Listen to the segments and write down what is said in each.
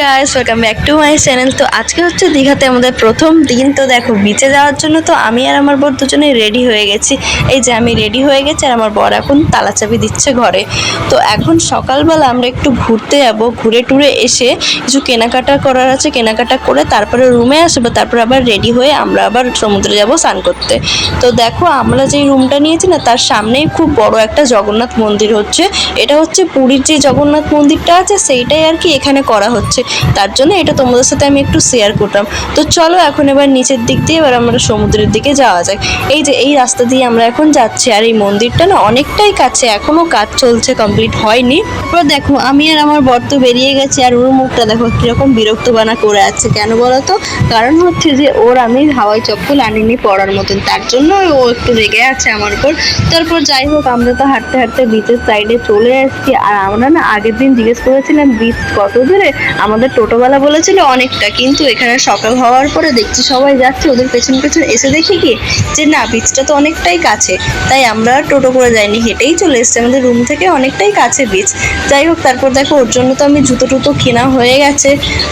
Guys welcome back to my channel তো আজকে হচ্ছে দীঘাতে আমাদের প্রথম দিন। তো দেখো বিচে যাওয়ার জন্য তো আমি আর আমার বর দুজনেই রেডি হয়ে গেছি। এই যে আমি রেডি হয়ে গেছি আর আমার বর এখন তালা চাবি দিচ্ছে ঘরে। তো এখন সকালবেলা আমরা একটু ঘুরতে যাব, ঘুরে টুরে এসে কিছু কেনাকাটা করার আছে, কেনাকাটা করে তারপরে রুমে আসব, তারপর আবার রেডি হয়ে আমরা আবার সমুদ্রে যাব স্নান করতে। তো দেখো, আমরা যেই রুমটা নিয়েছি না, তার সামনেই খুব বড় একটা জগন্নাথ মন্দির হচ্ছে। এটা হচ্ছে পুরীর যে জগন্নাথ মন্দিরটা আছে, সেইটাই আর কি এখানে করা হচ্ছে। তার জন্য এটা তোমাদের সাথে আমি একটু শেয়ার করলাম তো চলো এখন এবার নিচের দিক দিয়ে এবার আমরা সমুদ্রের দিকে যাওয়া যাক। এই যে, এই রাস্তা দিয়ে আমরা এখন যাচ্ছি আর এই মন্দিরটা না অনেকটাই কাছে এখনও কাজ চলছে কমপ্লিট হয়নি। তারপর দেখো, আমি আর আমার বর তো বেরিয়ে গেছি আর ওর মুখটা দেখো কীরকম বিরক্ত বানা করে আছে। কেন বলো তো? কারণ হচ্ছে যে ওর আমি হাওয়াই চপ্পল আনিনি পড়ার মতন। তার জন্য ও একটু রেগে আছে আমার উপর। তারপর যাই হোক, আমরা তো হাঁটতে হাঁটতে বিচের সাইডে চলে এসেছি। আর আমরা না আগের দিন জিজ্ঞেস করেছিলাম বিচ কত দূরে? আমাদের টোটোওয়ালা বলেছিল অনেকটা, কিন্তু এখানে সকাল হওয়ার পরে দেখছি সবাই যাচ্ছে, ওদের পেছন পেছন এসে দেখি কি যে না বিচটা তো অনেকটাই কাছে, তাই আমরা টোটো করে যাইনি, হেঁটেই চলে এসেছি, আমাদের রুম থেকে অনেকটাই কাছে বিচ যাই হোক, তারপর দেখো ওর জন্য তো আমি জুতো টুতো কেনা হয়ে গেছে,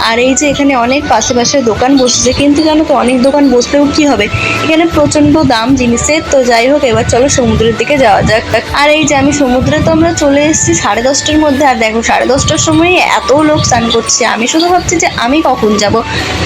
আর এই যে এখানে অনেক পাশে পাশে দোকান বসেছে, কিন্তু জানো তো, অনেক দোকান বসলেও কি হবে? এখানে প্রচণ্ড দাম জিনিসের, তো যাই হোক, এবার চলো সমুদ্রের দিকে যাওয়া যাক। আর এই যে আমি সমুদ্রে তো আমরা চলে এসেছি সাড়ে দশটার মধ্যে, আর দেখো সাড়ে দশটার সময় এত লোক স্নান করছে আমি শুধু ভাবছি যে আমি কখন যাব।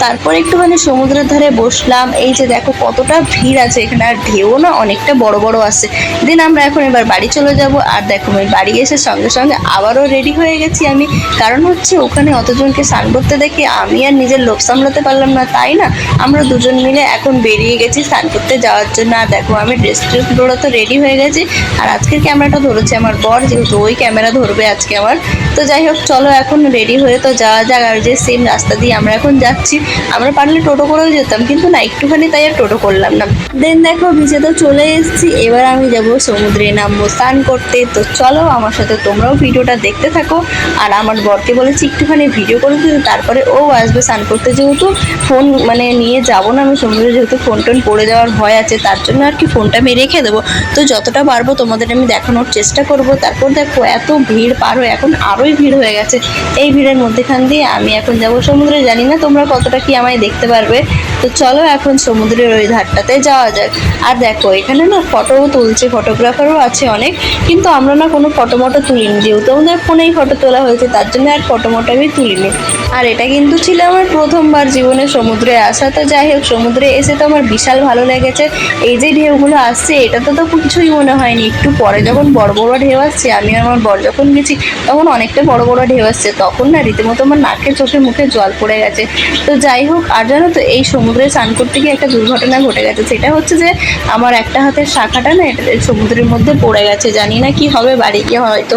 তারপর একটুখানি সমুদ্রের ধারে বসলাম। এই যে দেখো কতটা ভিড় আছে এখানে, আর ঢেউ না অনেকটা বড় বড় আছে। দেন আমরা এখন এবার বাড়ি চলে যাব। আর দেখো আমি বাড়ি এসে সঙ্গে সঙ্গে আবারও রেডি হয়ে গেছি আমি। কারণ হচ্ছে ওখানে অতজনকে স্নান করতে দেখে আমি আর নিজের লোভ সামলাতে পারলাম না, তাই না? আমরা দুজন মিলে এখন বেরিয়ে গেছি স্নান করতে যাওয়ার জন্য। আর দেখো আমি ড্রেস ট্রেসগুলো তো রেডি হয়ে গেছি। আর আজকের ক্যামেরাটা ধরেছে আমার বর, যেহেতু ওই ক্যামেরা ধরবে আজকে আমার। তো যাই হোক, চলো এখন রেডি হয়ে তো যাওয়া যাক। আর যে সেম রাস্তা দিয়ে আমরা এখন যাচ্ছি। আমরা পারলে টোটো করেও যেতাম, কিন্তু না, একটুখানি তাই আর টোটো করলাম না। দেন দেখো, ভিজে তো চলে এসেছি, এবার আমি যাব সমুদ্রে নামবো, স্নান করতে। তো চলো, আমার সাথে তোমরাও ভিডিওটা দেখতে থাকো। আর আমার বরকে বলেছি, একটুখানি ভিডিও করে দিতে তারপরে ও আসবে স্নান করতে। যেহেতু ফোন মানে নিয়ে যাব না আমি সমুদ্রে, যেহেতু ফোন টোন পড়ে যাওয়ার ভয় আছে, তার জন্য আর কি ফোনটা আমি রেখে দেবো। তো যতটা পারব, তোমাদের আমি দেখানোর চেষ্টা করব। তারপর দেখো, এত ভিড় পারো এখন আরোই ভিড় হয়ে গেছে। এই ভিড়ের মধ্যেখান দিয়ে আমি এখন যাব সমুদ্রে, জানি না তোমরা কতটা কি আমায় দেখতে পারবে। তো চলো এখন সমুদ্রের ওই ধারটাতে যাওয়া যাক। আর দেখো, এখানে না ফটোও তুলছে ফটোগ্রাফারও আছে অনেক, কিন্তু আমরা না কোনো ফটো মটো তুলিনি। যেহেতু আমাদের ফোনেই ফটো তোলা হয়েছে, তার জন্য আর ফটো মটো আমি তুলিনি। আর এটা কিন্তু ছিল আমার প্রথমবার জীবনে সমুদ্রে আসা। তো যাই হোক, সমুদ্রে এসে তো আমার বিশাল ভালো লেগেছে। এই যে ঢেউগুলো আসছে, এটা তো তো কিছুই মনে হয়নি। একটু পরে যখন বড় বড় ঢেউ আসছে, আমি আমার বর যখন গেছি, তখন অনেকটা বড় বড় ঢেউ আসছে। তখন না রীতিমতো আমার নাকের চোখে মুখে জল পড়ে গেছে। তো যাই হোক, আর জানো তো, এই সমুদ্রে স্নান করতে গিয়ে একটা দুর্ঘটনা ঘটে গেছে। সেটা হচ্ছে যে, আমার একটা হাতের শাখাটা না, এটা সমুদ্রের মধ্যে পড়ে গেছে। জানি না কি হবে, বাড়ি গিয়ে হয়তো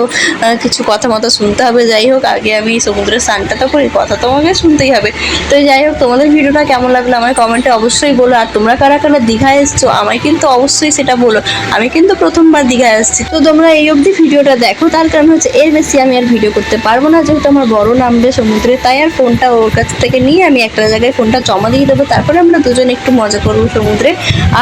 কিছু কথা মতো শুনতে হবে। যাই হোক, আগে আমি সমুদ্রের স্নানটা তো করি কথা তোমাকে শুনতেই হবে। তো যাই হোক, তোমাদের ভিডিওটা কেমন লাগল আমার কমেন্টে অবশ্যই বলো। আর তোমরা কারা কারা দীঘায় এসছো, আমায় কিন্তু অবশ্যই সেটা বলো। আমি কিন্তু প্রথমবার দীঘায় আসছি। তো তোমরা এই অবধি ভিডিওটা দেখো। তার কারণ হচ্ছে, এর বেশি আমি আর ভিডিও করতে পারব না। যেহেতু আমার বড় নামবে সমুদ্রে, তাই আর ফোনটা ওর কাছ থেকে নিয়ে আমি একটা জায়গায় ফোনটা জমা দিয়ে দেবো। তারপরে আমরা দুজন একটু মজা করব সমুদ্রে।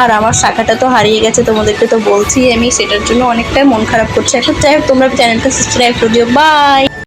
আর আমার শাখাটা তো হারিয়ে গেছে, তোমাদেরকে তো বলছি আমি। সেটার জন্য অনেকটাই মন খারাপ করছে। এখন যাই হোক, তোমরা চ্যানেলটা সাবস্ক্রাইব করে দিও। বাই!